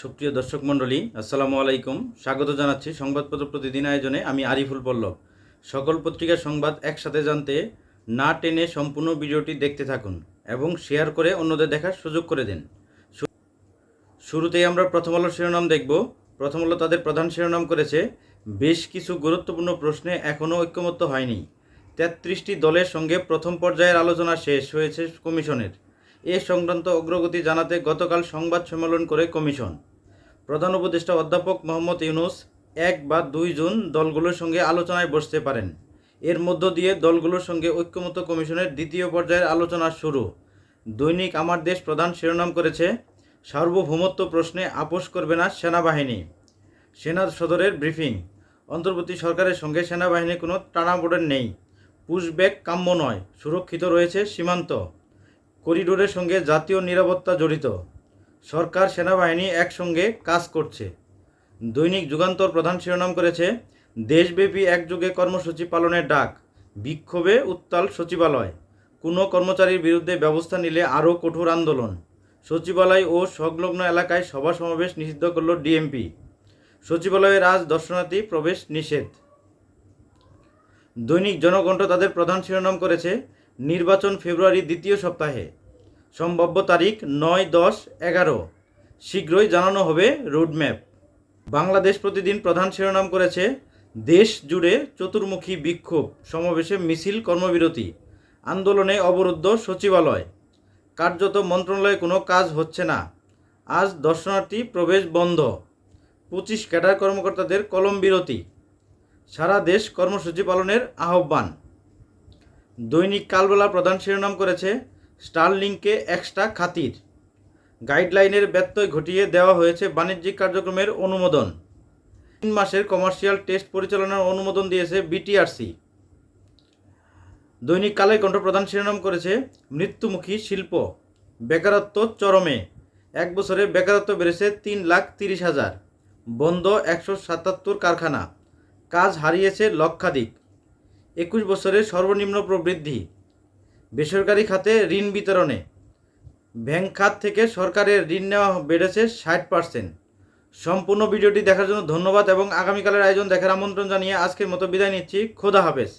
সুপ্রিয় দর্শক মণ্ডলী, আসসালামু আলাইকুম। স্বাগত জানাচ্ছি সংবাদপত্র প্রতিদিন আয়োজনে। আমি আরিফুল পল্লব। সকল পত্রিকার সংবাদ একসাথে জানতে না টেনে সম্পূর্ণ ভিডিওটি দেখতে থাকুন এবং শেয়ার করে অন্যদের দেখার সুযোগ করে দিন। শুরুতেই আমরা প্রথম আলোর শিরোনাম দেখব। প্রথম আলো তাদের প্রধান শিরোনাম করেছে, বেশ কিছু গুরুত্বপূর্ণ প্রশ্নে এখনও ঐক্যমত্য হয়নি। তেত্রিশটি দলের সঙ্গে প্রথম পর্যায়ের আলোচনা শেষ হয়েছে কমিশনের। এ সংক্রান্ত অগ্রগতি জানাতে গতকাল সংবাদ সম্মেলন করে কমিশন। প্রধান উপদেষ্টা অধ্যাপক মোহাম্মদ ইউনুস এক বা দুই জুন দলগুলোর সঙ্গে আলোচনায় বসতে পারেন। এর মধ্য দিয়ে দলগুলোর সঙ্গে ঐক্যমত্য কমিশনের দ্বিতীয় পর্যায়ের আলোচনা শুরু। দৈনিক আমার দেশ প্রধান শিরোনাম করেছে, সার্বভৌমত্ব প্রশ্নে আপোষ করবে না সেনাবাহিনী। সেনা সদরের ব্রিফিং, অন্তর্বর্তী সরকারের সঙ্গে সেনাবাহিনীর কোনো টানাপোড়েন নেই। পুশব্যাক কাম্য নয়। সুরক্ষিত রয়েছে সীমান্ত। করিডোরের সঙ্গে জাতীয় নিরাপত্তা জড়িত। সরকার সেনাবাহিনী একসঙ্গে কাজ করছে। দৈনিক যুগান্তর প্রধান শিরোনাম করেছে, দেশব্যাপী একযোগে কর্মসূচি পালনের ডাক, বিক্ষোভে উত্তাল সচিবালয়। কোনো কর্মচারীর বিরুদ্ধে ব্যবস্থা নিলে আরও কঠোর আন্দোলন। সচিবালয় ও সংলগ্ন এলাকায় সভা সমাবেশ নিষিদ্ধ করল ডিএমপি। সচিবালয়ের আজ দর্শনার্থী প্রবেশ নিষেধ। দৈনিক জনকণ্ঠ তাদের প্রধান শিরোনাম করেছে নির্বাচন ফেব্রুয়ারি দ্বিতীয় সপ্তাহে। সম্ভাব্য তারিখ নয় দশ এগারো। শীঘ্রই জানানো হবে রোডম্যাপ। বাংলাদেশ প্রতিদিন প্রধান শিরোনাম করেছে, দেশ জুড়ে চতুর্মুখী বিক্ষোভ, সমাবেশে মিছিল কর্মবিরতি, আন্দোলনে অবরুদ্ধ সচিবালয়। কার্যত মন্ত্রণালয়ে কোনো কাজ হচ্ছে না। আজ দর্শনার্থী প্রবেশ বন্ধ। পঁচিশ ক্যাডার কর্মকর্তাদের কলম বিরতি। সারা দেশ কর্মসূচি পালনের আহ্বান। দৈনিক কালবেলা প্রধান শিরোনাম করেছে স্টারলিংকে এক্সট্রা খাতির। গাইডলাইনের ব্যত্যয় ঘটিয়ে দেওয়া হয়েছে বাণিজ্যিক কার্যক্রমের অনুমোদন। তিন মাসের কমার্শিয়াল টেস্ট পরিচালনার অনুমোদন দিয়েছে বিটিআরসি। দৈনিক কালের কণ্ঠ প্রধান শিরোনাম করেছে মৃত্যুমুখী শিল্প, বেকারত্ব চরমে। এক বছরে বেকারত্ব বেড়েছে তিন লাখ তিরিশ হাজার। বন্ধ একশো সাতাত্তর কারখানা। কাজ হারিয়েছে লক্ষাধিক। একুশ বছরের সর্বনিম্ন প্রবৃদ্ধি। বেসরকারি খাতে ঋণ বিতরণে। ব্যাংক খাত থেকে সরকারের ঋণ নেওয়া বেড়েছে ষাট পার্সেন্ট। সম্পূর্ণ ভিডিওটি দেখার জন্য ধন্যবাদ এবং আগামীকালের আয়োজন দেখার আমন্ত্রণ জানিয়ে আজকের মতো বিদায় নিচ্ছি। খোদা হাফেজ।